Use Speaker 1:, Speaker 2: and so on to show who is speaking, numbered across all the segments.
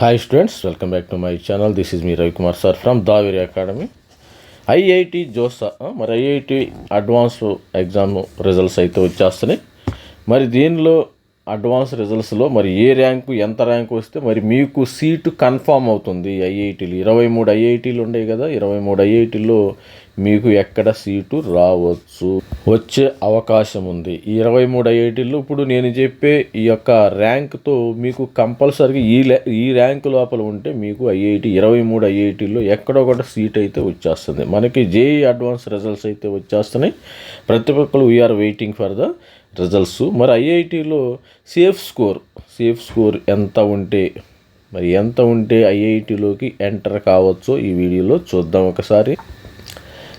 Speaker 1: Hi students welcome back to my channel this is me Ravikumar sir from Daveri academy IIT JoSAA మరి IIT advance exam results అయితే వచ్చేస్తున్నాయి. మరి దీనిలో advance రిజల్ట్స్లో మరి ఏ rank ఎంత rank వస్తే మరి మీకు సీటు కన్ఫామ్ అవుతుంది. ఐఐటీలు ఇరవై మూడు ఐఐటీలు ఉన్నాయి కదా ఇరవై మూడు ఐఐటీల్లో మీకు ఎక్కడ సీటు రావచ్చు. వచ్చే అవకాశం ఉంది. ఈ ఇరవై మూడు ఐఐటీల్లో ఇప్పుడు నేను చెప్పే ఈ యొక్క ర్యాంక్తో మీకు కంపల్సరీగా ఈ ఈ ర్యాంక్ లోపల ఉంటే మీకు ఐఐటి ఇరవై మూడు ఐఐటీల్లో ఎక్కడో ఒకటి సీట్ అయితే వచ్చేస్తుంది. మనకి జేఈ అడ్వాన్స్ రిజల్ట్స్ అయితే వచ్చేస్తున్నాయి. ప్రతి ఒక్కరు we're waiting for the results. మరి ఐఐటిలో సేఫ్ స్కోర్ సేఫ్ స్కోర్ ఎంత ఉంటే మరి ఎంత ఉంటే ఐఐటిలోకి ఎంటర్ కావచ్చో ఈ వీడియోలో చూద్దాం ఒకసారి.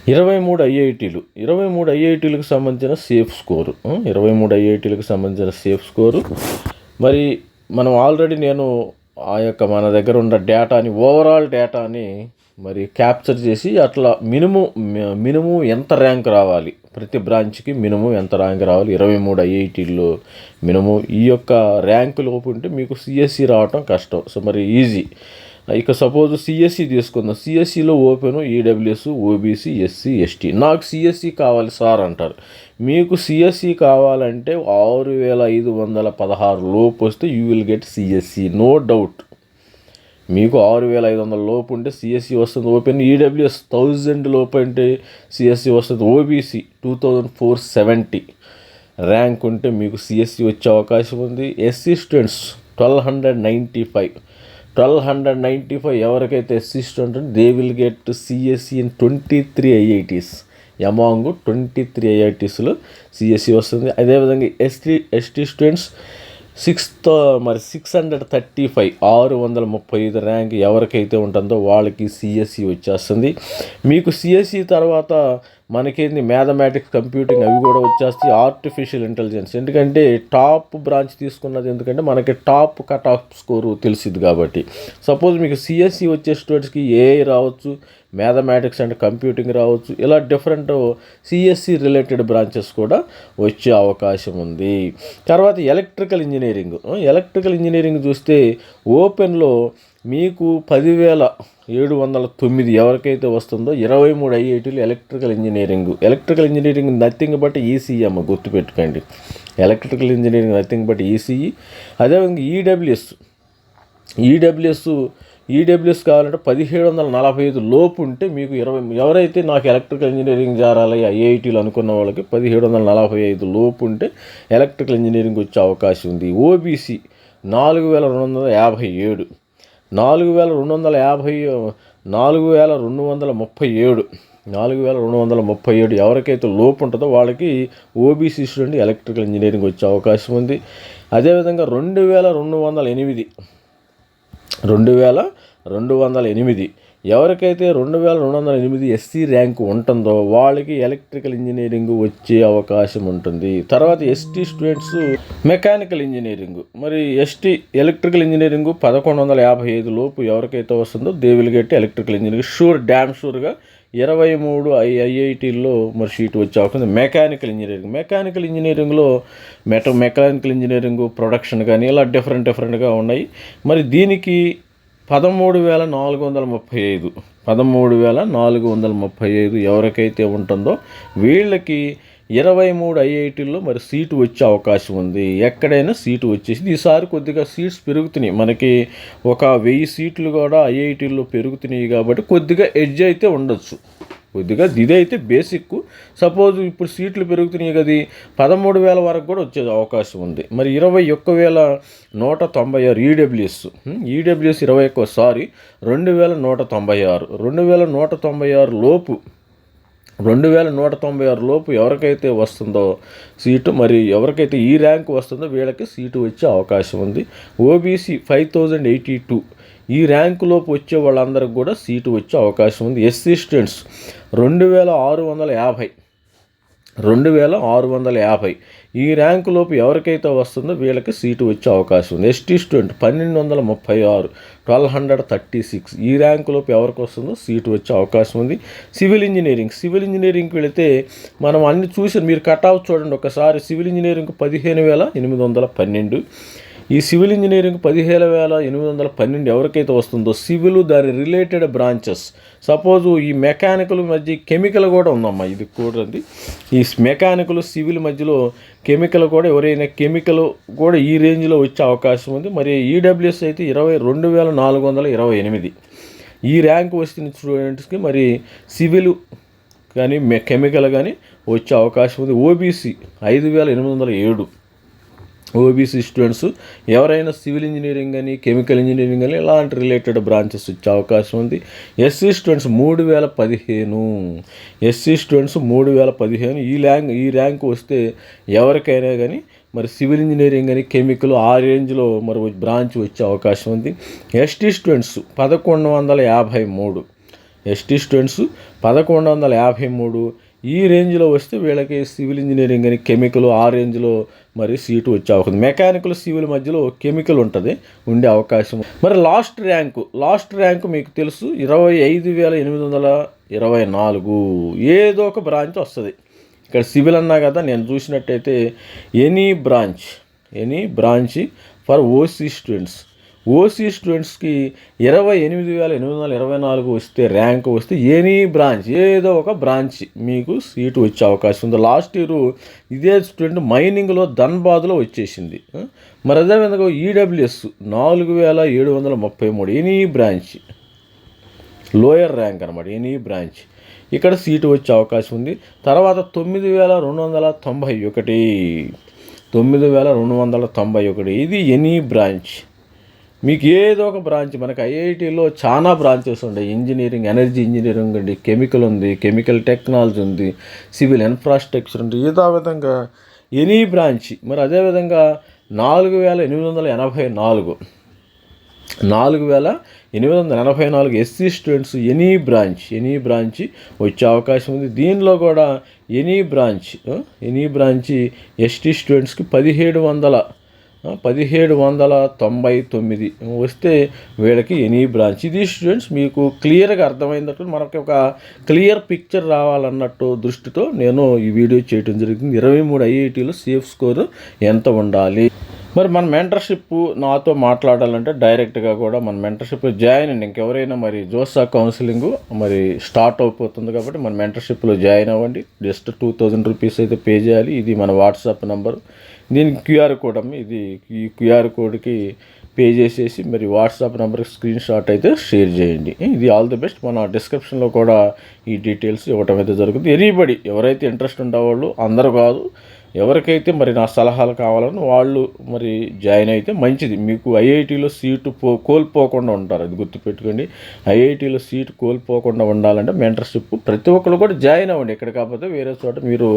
Speaker 1: ఇరవై మూడు ఐఐటీలు. ఇరవై మూడు ఐఐటీలకు సంబంధించిన సేఫ్ స్కోరు. ఇరవై మూడు ఐఐటీలకు సంబంధించిన సేఫ్ స్కోరు. మరి మనం ఆల్రెడీ నేను ఆ యొక్క మన దగ్గర ఉన్న డేటాని ఓవరాల్ డేటాని మరి క్యాప్చర్ చేసి అట్లా మినిమం మినిమం ఎంత ర్యాంక్ రావాలి? ప్రతి బ్రాంచ్కి మినిమం ఎంత ర్యాంక్ రావాలి? ఇరవై మూడు ఐఐటీల్లో మినిమం ఈ యొక్క ర్యాంకు లోపు ఉంటే మీకు సిఎస్సి రావటం కష్టం. సో మరి ఈజీ. ఇక సపోజ్ సిఎస్సి తీసుకుందాం. సిఎస్సిలో open EWS OBC SC ST నాకు సిఎస్సి కావాలి సార్ అంటారు. మీకు సిఎస్సి కావాలంటే ఆరు వేల ఐదు వందల పదహారు లోపు వస్తే you will get CSC no doubt మీకు ఆరు వేల ఐదు వందల లోపు ఉంటే సిఎస్సి వస్తుంది ఓపెన్. ఈడబ్ల్యూఎస్ థౌజండ్ లోపు అంటే సిఎస్సి వస్తుంది OBC two thousand four seventy rank ఉంటే మీకు సిఎస్సి వచ్చే అవకాశం ఉంది. SC students twelve hundred ninety five twelve hundred ninety five ఎవరికైతే SC student they will get CSC in twenty three IITs among twenty three ఐఐటీస్లో CSC వస్తుంది. అదేవిధంగా ST ST students సిక్స్తో మరి six hundred thirty five ఆరు వందల ముప్పై ఐదు rank ఎవరికైతే ఉంటుందో వాళ్ళకి సిఎస్సి వచ్చేస్తుంది. మీకు సిఎస్సి తర్వాత మనకేంది మ్యాథమెటిక్స్ కంప్యూటింగ్ అవి కూడా వచ్చేస్తాయి. ఆర్టిఫిషియల్ ఇంటెలిజెన్స్ ఎందుకంటే టాప్ బ్రాంచ్ తీసుకున్నది ఎందుకంటే మనకి టాప్ కట్ ఆఫ్ స్కోరు తెలిసింది కాబట్టి. సపోజ్ మీకు సిఎస్సి వచ్చే స్టూడెంట్స్కి ఏఐ రావచ్చు మ్యాథమెటిక్స్ అండ్ కంప్యూటింగ్ రావచ్చు. ఇలా డిఫరెంట్ సిఎస్సి రిలేటెడ్ బ్రాంచెస్ కూడా వచ్చే అవకాశం ఉంది. తర్వాత ఎలక్ట్రికల్ ఇంజనీరింగ్ ఎలక్ట్రికల్ ఇంజనీరింగ్ చూస్తే ఓపెన్లో మీకు పదివేల ఏడు వందల తొమ్మిది ఎవరికైతే వస్తుందో ఇరవై మూడు ఐఐటీలు electrical engineering. Electrical engineering nothing but ECE అమ్మ గుర్తుపెట్టుకోండి. Electrical engineering nothing but ECE. అదేవిధంగా ఈడబ్ల్యూఎస్. ఈడబ్ల్యూఎస్ ఈడబ్ల్యూఎస్ కావాలంటే పదిహేడు వందల నలభై ఐదు లోపు ఉంటే మీకు ఇరవై ఎవరైతే నాకు ఎలక్ట్రికల్ ఇంజనీరింగ్ జారాలి ఐఐటీలు అనుకున్న వాళ్ళకి పదిహేడు వందల నలభై ఐదు లోపు ఉంటే ఎలక్ట్రికల్ ఇంజనీరింగ్ వచ్చే అవకాశం ఉంది. ఓబీసీ నాలుగు వేల రెండు వందల యాభై ఏడు. నాలుగు వేల రెండు వందల యాభై నాలుగు వేల రెండు వందల ముప్పై ఏడు నాలుగు వేల రెండు వందల ముప్పై ఏడు ఎవరికైతే లోపు ఉంటుందో వాళ్ళకి ఓబీసీ స్టూడెంట్ ఎలక్ట్రికల్ ఇంజనీరింగ్ వచ్చే అవకాశం ఉంది. అదేవిధంగా రెండు వేల రెండు వందల ఎనిమిది రెండు వేల రెండు వందల ఎనిమిది ఎవరికైతే రెండు వేల రెండు వందల ఎనిమిది ఎస్సీ ర్యాంకు ఉంటుందో వాళ్ళకి ఎలక్ట్రికల్ ఇంజనీరింగ్ వచ్చే అవకాశం ఉంటుంది. తర్వాత ఎస్టీ స్టూడెంట్స్ మెకానికల్ ఇంజనీరింగ్. మరి ఎస్టీ ఎలక్ట్రికల్ ఇంజనీరింగ్ పదకొండు వందల యాభై ఐదు లోపు ఎవరికైతే వస్తుందో they electrical engineering. Sure damn షూర్గా ఇరవై మూడు ఐ ఐఐటీల్లో మరి సీట్ వచ్చే అవకాశం మెకానికల్ ఇంజనీరింగ్. మెకానికల్ ఇంజనీరింగ్లో మెట మెకానికల్ ఇంజనీరింగ్ ప్రొడక్షన్ కానీ ఇలా డిఫరెంట్ డిఫరెంట్గా ఉన్నాయి. మరి దీనికి పదమూడు వేల నాలుగు వందల ముప్పై ఐదు. పదమూడు వేల నాలుగు వందల ముప్పై ఐదు ఎవరికైతే ఉంటుందో వీళ్ళకి ఇరవై మూడు ఐఐటీల్లో మరి సీటు వచ్చే అవకాశం ఉంది. ఎక్కడైనా సీటు వచ్చేసింది. ఈసారి కొద్దిగా సీట్స్ పెరుగుతున్నాయి. మనకి ఒక వెయ్యి సీట్లు కూడా ఐఐటీల్లో పెరుగుతున్నాయి కాబట్టి కొద్దిగా ఎడ్జ్ అయితే ఉండొచ్చు. కొద్దిగా ఇదైతే బేసిక్ సపోజ్ ఇప్పుడు సీట్లు పెరుగుతున్నాయి కదా పదమూడు వేల వరకు కూడా వచ్చే అవకాశం ఉంది. మరి ఇరవై ఒక్క వేల నూట తొంభై ఆరు ఈడబ్ల్యూఎస్ ఈడబ్ల్యూఎస్ ఇరవై ఒక్క సారీ రెండు వేల నూట తొంభై ఆరు. రెండు వేల నూట తొంభై ఆరు లోపు రెండు వేల నూట తొంభై ఆరు లోపు ఎవరికైతే వస్తుందో సీటు మరి ఎవరికైతే ఈ ర్యాంక్ వస్తుందో వీళ్ళకి సీటు వచ్చే అవకాశం ఉంది. OBC five thousand eighty two ఈ ర్యాంకులోపు వచ్చే వాళ్ళందరికి కూడా సీటు వచ్చే అవకాశం ఉంది. ఎస్సీ స్టూడెంట్స్ రెండు వేల ఆరు వందల యాభై. రెండు వేల ఆరు వందల యాభై. ఈ ర్యాంకులోపు ఎవరికైతే వస్తుందో వీళ్ళకి సీటు వచ్చే అవకాశం ఉంది. ఎస్టీ స్టూడెంట్ పన్నెండు వందల ముప్పై ఆరు ట్వెల్వ్ హండ్రెడ్ థర్టీ సిక్స్. ఈ ర్యాంకులోపు ఎవరికి వస్తుందో సీటు వచ్చే అవకాశం ఉంది. Civil engineering. సివిల్ ఇంజనీరింగ్కి వెళితే మనం అన్ని చూసి మీరు కట్ ఆఫ్ చూడండి. ఒకసారి సివిల్ ఇంజనీరింగ్ పదిహేను వేల ఎనిమిది వందల పన్నెండు. ఈ సివిల్ ఇంజనీరింగ్ పదిహేను వేల ఎనిమిది వందల పన్నెండు ఎవరికైతే వస్తుందో సివిల్ దాని రిలేటెడ్ బ్రాంచెస్. సపోజ్ ఈ మెకానికల్ మధ్య కెమికల్ కూడా ఉందమ్మా ఇది కూడా ఈ మెకానికల్ సివిల్ మధ్యలో కెమికల్ కూడా ఎవరైనా కెమికల్ కూడా ఈ రేంజ్లో వచ్చే అవకాశం ఉంది. మరి ఈడబ్ల్యూఎస్ అయితే ఇరవై రెండు వేల నాలుగు వందల ఇరవై ఎనిమిది. ఈ ర్యాంక్ వచ్చిన స్టూడెంట్స్కి మరి సివిల్ కానీ మె కెమికల్ కానీ వచ్చే అవకాశం ఉంది. ఓబీసీ ఐదు వేల ఎనిమిది వందల ఏడు. ఓబీసీ స్టూడెంట్స్ ఎవరైనా సివిల్ ఇంజనీరింగ్ కానీ కెమికల్ ఇంజనీరింగ్ కానీ ఇలాంటి రిలేటెడ్ బ్రాంచెస్ వచ్చే అవకాశం ఉంది. ఎస్సీ స్టూడెంట్స్ మూడు వేల పదిహేను. ఎస్సీ స్టూడెంట్స్ మూడు వేల పదిహేను. ఈ ర్యాంక్ ఈ ర్యాంక్ వస్తే ఎవరికైనా కానీ మరి సివిల్ ఇంజనీరింగ్ అని కెమికల్ ఆ రేంజ్లో మరి బ్రాంచ్ వచ్చే అవకాశం ఉంది. ఎస్టీ స్టూడెంట్స్ పదకొండు వందల యాభై మూడు. ఎస్టీ స్టూడెంట్స్ పదకొండు వందల యాభై మూడు. ఈ రేంజ్లో వస్తే వీళ్ళకి సివిల్ ఇంజనీరింగ్ అని కెమికల్ ఆ రేంజ్లో మరి సీటు వచ్చే అవకాశం మెకానికల్ సివిల్ మధ్యలో కెమికల్ ఉంటుంది ఉండే అవకాశం. మరి లాస్ట్ ర్యాంకు లాస్ట్ ర్యాంకు మీకు తెలుసు ఇరవై ఐదు వేల ఎనిమిది వందల ఇరవై నాలుగు. ఏదో ఒక బ్రాంచ్ వస్తుంది. ఇక్కడ సివిల్ అన్నా కదా నేను చూసినట్టయితే any branch any branch for OC students. OC స్టూడెంట్స్కి ఇరవై ఎనిమిది వేల ఎనిమిది వందల ఇరవై నాలుగు వస్తే ర్యాంక్ వస్తే ఎనీ బ్రాంచ్ ఏదో ఒక బ్రాంచ్ మీకు సీటు వచ్చే అవకాశం ఉంది. లాస్ట్ ఇయర్ ఇదే స్టూడెంట్ మైనింగ్లో ధన్బాద్లో వచ్చేసింది. మరి అదేవిధంగా ఈడబ్ల్యూఎస్ నాలుగు వేల ఏడు వందల ముప్పై మూడు ఎనీ బ్రాంచ్ లోయర్ ర్యాంక్ అనమాట ఎనీ బ్రాంచ్. ఇక్కడ సీటు వచ్చే అవకాశం ఉంది. తర్వాత తొమ్మిది వేల రెండు వందల తొంభై ఒకటి తొమ్మిది వేల రెండు వందల తొంభై ఒకటి ఇది ఎనీ బ్రాంచ్. మీకు ఏదో ఒక బ్రాంచ్ మనకి ఐఐటిలో చాలా బ్రాంచెస్ ఉన్నాయి ఇంజనీరింగ్ ఎనర్జీ ఇంజనీరింగ్ ఉంది కెమికల్ ఉంది కెమికల్ టెక్నాలజీ ఉంది సివిల్ ఇన్ఫ్రాస్ట్రక్చర్ ఉంది. ఏదో విధంగా ఎనీ బ్రాంచ్. మరి అదేవిధంగా నాలుగు వేల ఎనిమిది వందల ఎనభై నాలుగు. నాలుగు వేల ఎనిమిది వందల ఎనభై నాలుగు SC students any branch any branch వచ్చే అవకాశం ఉంది. దీనిలో కూడా any branch any branch ST స్టూడెంట్స్కి పదిహేడు వందల పదిహేడు వందల తొంభై తొమ్మిది. వస్తే వీళ్ళకి ఎనీ బ్రాంచ్. ఇది స్టూడెంట్స్ మీకు క్లియర్గా అర్థమైనట్టు మనకి ఒక క్లియర్ పిక్చర్ రావాలన్నట్టు దృష్టితో నేను ఈ వీడియో చేయడం జరిగింది. ఇరవై మూడు ఐఐటీలో సేఫ్ స్కోర్ ఎంత ఉండాలి? మరి మన మెంటర్షిప్ నాతో మాట్లాడాలంటే డైరెక్ట్గా కూడా మన మెంటర్షిప్ జాయిన్ అండి ఇంకెవరైనా మరి జోసా కౌన్సిలింగ్ మరి స్టార్ట్ అయిపోతుంది కాబట్టి మన మెంటర్షిప్లో జాయిన్ అవ్వండి. జస్ట్ టూ థౌజండ్ రూపీస్ అయితే పే చేయాలి. ఇది మన వాట్సాప్ నెంబర్. దీనికి క్యూఆర్ కోడ్ అమ్మ ఇది ఈ క్యూఆర్ కోడ్కి పే చేసేసి మరి వాట్సాప్ నెంబర్కి స్క్రీన్ షాట్ అయితే షేర్ చేయండి. ఇది ఆల్ ది బెస్ట్. మన డిస్క్రిప్షన్లో కూడా ఈ డీటెయిల్స్ ఇవ్వటం అయితే జరుగుతుంది. ఎనీబడి ఎవరైతే ఇంట్రెస్ట్ ఉండేవాళ్ళు అందరూ కాదు ఎవరికైతే మరి నా సలహాలు కావాలని వాళ్ళు మరి జాయిన్ అయితే మంచిది. మీకు ఐఐటీలో సీటు పో కోల్పోకుండా ఉంటారు. అది గుర్తుపెట్టుకోండి. ఐఐటీలో సీటు కోల్పోకుండా ఉండాలంటే మెంటర్షిప్ ప్రతి ఒక్కరు కూడా జాయిన్ అవ్వండి. ఎక్కడ కాకపోతే వేరే చోట మీరు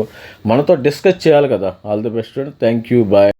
Speaker 1: మనతో డిస్కస్ చేయాలి కదా. All the best thank you bye